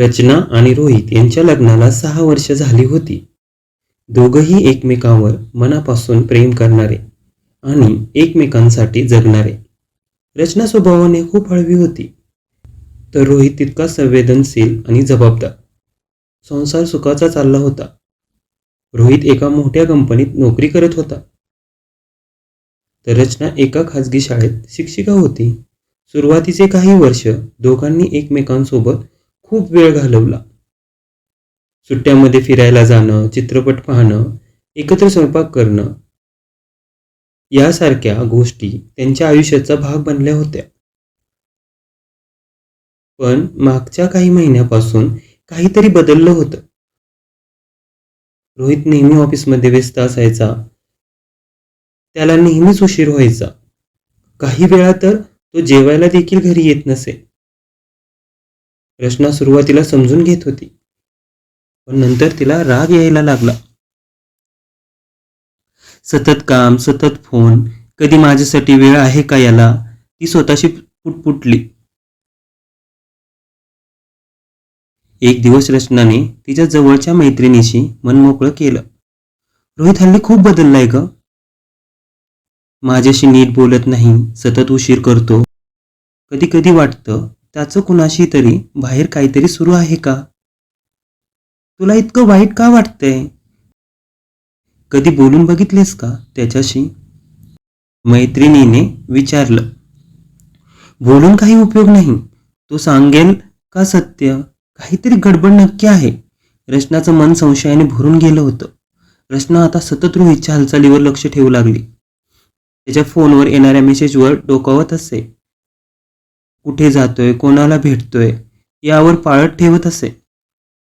रचना आणि रोहित यांच्या लग्नाला सहा वर्ष झाली होती. दोघंही एकमेकांवर मनापासून प्रेम करणारे आणि एकमेकांसाठी जगणारे. रचना स्वभावाने खूप हळवी होती. तर रोहित तितका संवेदनशील आणि जबाबदार. संसार सुखाचा चालला होता. रोहित एका मोठ्या कंपनीत नोकरी करत होता. तर रचना एका खाजगी शाळेत शिक्षिका होती. सुरुवातीचे काही वर्ष दोघांनी एकमेकांसोबत खूप वेळ घालवला. सुट्ट्यामध्ये फिरायला जाणं चित्रपट पाहणं एकत्र स्वयंपाक करणं यासारख्या गोष्टी त्यांच्या आयुष्याचा भाग बनल्या होत्या. पण मागच्या काही महिन्यापासून काहीतरी बदललं होतं. रोहित नेहमी ऑफिसमध्ये व्यस्त असायचा. त्याला नेहमीच उशीर व्हायचा. काही वेळा तर तो जेवायला देखील घरी येत नसे. रचना सुरुवातीला समजून घेत होती. पण नंतर तिला राग यायला लागला. सतत काम सतत फोन कधी माझ्यासाठी वेळ आहे का याला? ती स्वतःशी पुटपुटली एक दिवस रचनाने तिच्या जवळच्या मैत्रिणीशी मनमोकळं केलं. रोहित हल्ली खूप बदललाय ग. माझ्याशी नीट बोलत नाही सतत उशीर करतो. कधी कधी वाटतं त्याचं कुणाशी तरी बाहेर काहीतरी सुरू आहे का? तुला इतकं वाईट का वाटतंय? कधी बोलून बघितलेस का त्याच्याशी? मैत्रिणीने विचारलं. बोलून काही उपयोग नाही. तो सांगेल का सत्य? काहीतरी गडबड नक्की आहे. रचनाचं मन संशयाने भरून गेलं होतं. रचना आता सतत रोहितच्या हालचालीवर लक्ष ठेवू लागली. त्याच्या फोनवर येणाऱ्या मेसेजवर डोकावत असे. कुठे जातोय कोणाला भेटतोय यावर पाळत ठेवत असे.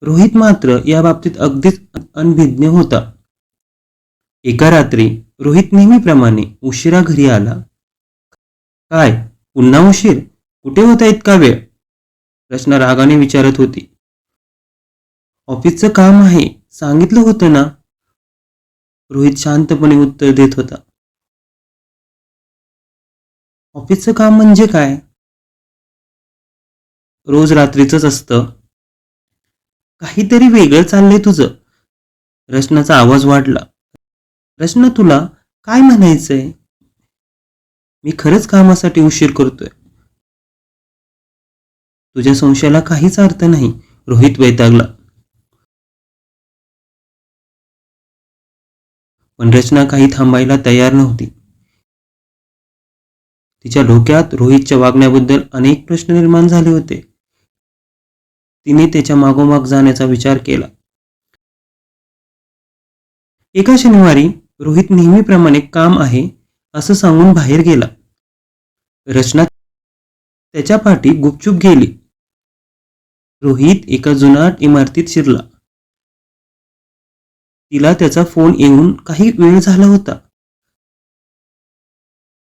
रोहित मात्र या बाबतीत अगदीच अनभिज्ञ होता. एका रात्री रोहित नेहमीप्रमाणे उशिरा घरी आला. काय पुन्हा उशीर? कुठे होता इतका वेळ? रचना रागाने विचारत होती. ऑफिसचं काम आहे सांगितलं होतं ना? रोहित शांतपणे उत्तर देत होता. ऑफिसचं काम म्हणजे काय? रोज रात्रीच असतं. काहीतरी वेगळं चाललंय तुझं. रचनाचा आवाज वाढला. रचना तुला काय म्हणायचंय? मी खरंच कामासाठी उशीर करतोय. तुझ्या संशयाला काहीच अर्थ नाही रोहित वैतागला. पण रचना काही थांबायला तयार नव्हती. तिच्या डोक्यात रोहितच्या वागण्याबद्दल अनेक प्रश्न निर्माण झाले होते. तिने त्याच्या मागोमाग जाण्याचा विचार केला. एका शनिवारी रोहित नेहमीप्रमाणे काम आहे असं सांगून बाहेर गेला. रचना त्याच्या पाठी गुपचूप गेली. रोहित एका जुनाट इमारतीत शिरला. तिला त्याचा फोन येऊन काही वेळ झाला होता.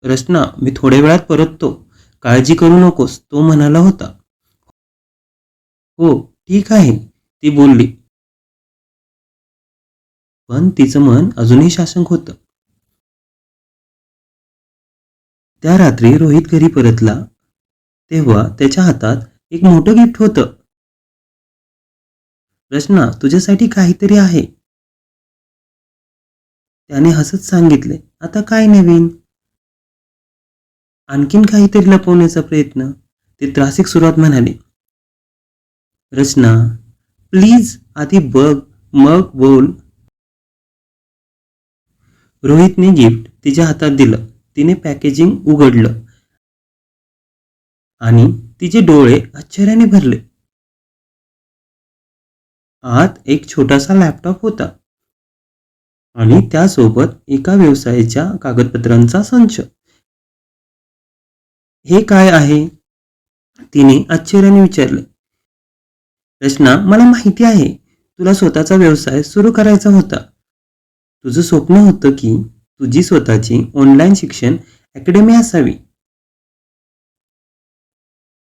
रचना मी थोड्या वेळात परततो. काळजी करू नकोस तो म्हणाला होता. हो ठीक आहे ती बोलली. पण तिचं मन अजूनही शासंक होतं. त्या रात्री रोहित घरी परतला तेव्हा त्याच्या हातात एक मोठं गिफ्ट होतं. रचना तुझ्यासाठी काहीतरी आहे. त्याने हसत सांगितले आता काय नवीन? आणखीन काहीतरी लपवण्याचा प्रयत्न. ते त्रासिक सुरुवात म्हणाले रचना प्लीज आधी बघ मग बोल. रोहितने गिफ्ट तिच्या हातात दिलं. तिने पॅकेजिंग उघडलं. आणि तिचे डोळे आश्चर्याने भरले. आत एक छोटासा लॅपटॉप होता. आणि त्यासोबत एका व्यवसायाच्या कागदपत्रांचा संच. हे काय आहे? तिने आश्चर्याने विचारले. रचना मला माहिती आहे तुला स्वतःचा व्यवसाय सुरू करायचा होता. तुझं स्वप्न होतं की तुझी स्वतःची ऑनलाईन शिक्षण अकॅडमी असावी.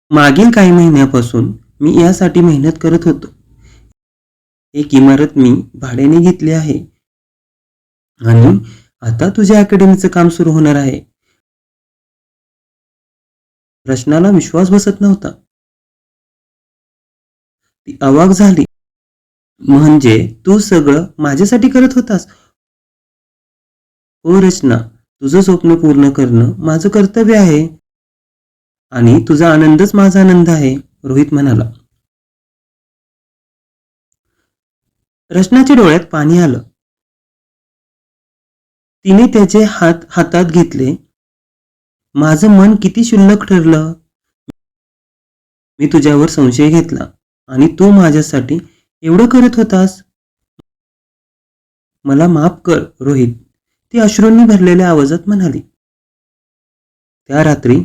मागील काही महिन्यापासून मी यासाठी मेहनत करत होतो. एक इमारत मी भाड्याने घेतली आहे. आणि आता तुझ्या अकॅडमीचं काम सुरू होणार आहे. रचनाला विश्वास बसत नव्हता. ती अवाक झाली. म्हणजे तू सगळं माझ्यासाठी करत होतास? हो रचना तुझं स्वप्न पूर्ण करणं माझं कर्तव्य आहे. आणि तुझा आनंदच माझा आनंद आहे रोहित म्हणाला. रचनाच्या डोळ्यात पाणी आलं. तिने त्याचे हात हातात घेतले. माझं मन किती शुल्लक ठरलं. मी तुझ्यावर संशय घेतला. आणि तू माझ्यासाठी एवढं करत होतास? मला माफ कर रोहित. ती अश्रूंनी भरलेल्या आवाजात म्हणाली. त्या रात्री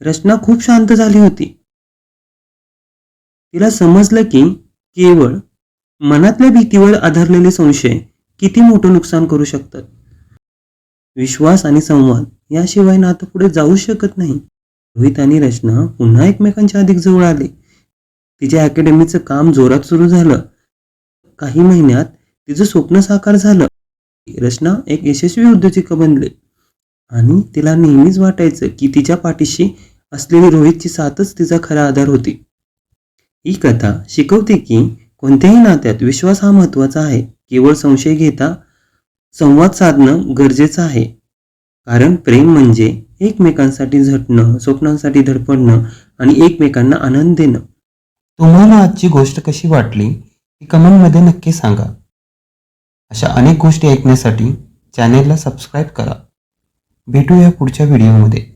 रचना खूप शांत झाली होती. तिला समजलं की केवळ मनातल्या भीतीवर आधारलेले संशय किती मोठं नुकसान करू शकतात. विश्वास आणि संवाद याशिवाय नातं पुढे जाऊ शकत नाही. रोहित आणि रचना पुन्हा एकमेकांच्या अधिक जवळ आले. तिच्या अकॅडमीचं काम जोरात सुरू झालं. काही महिन्यात तिचं स्वप्न साकार झालं. रचना एक यशस्वी उद्योजिका बनले. आणि तिला नेहमीच वाटायचं की तिच्या पाठीशी असलेली रोहितची साथच तिचा खरा आधार होती. ही कथा शिकवते की कोणत्याही नात्यात विश्वास हा महत्त्वाचा आहे. केवळ संशय घेता संवाद साधणं गरजेचं आहे. कारण प्रेम म्हणजे एकमेकांसाठी झटणं स्वप्नांसाठी धडपडणं आणि एकमेकांना आनंद देणं. तुम्हाला आजची गोष्ट कशी वाटली ती कमेंटमध्ये नक्की सांगा. अशा अनेक गोष्टी ऐकण्यासाठी चॅनेलला सबस्क्राईब करा. भेटूया पुढच्या व्हिडिओमध्ये.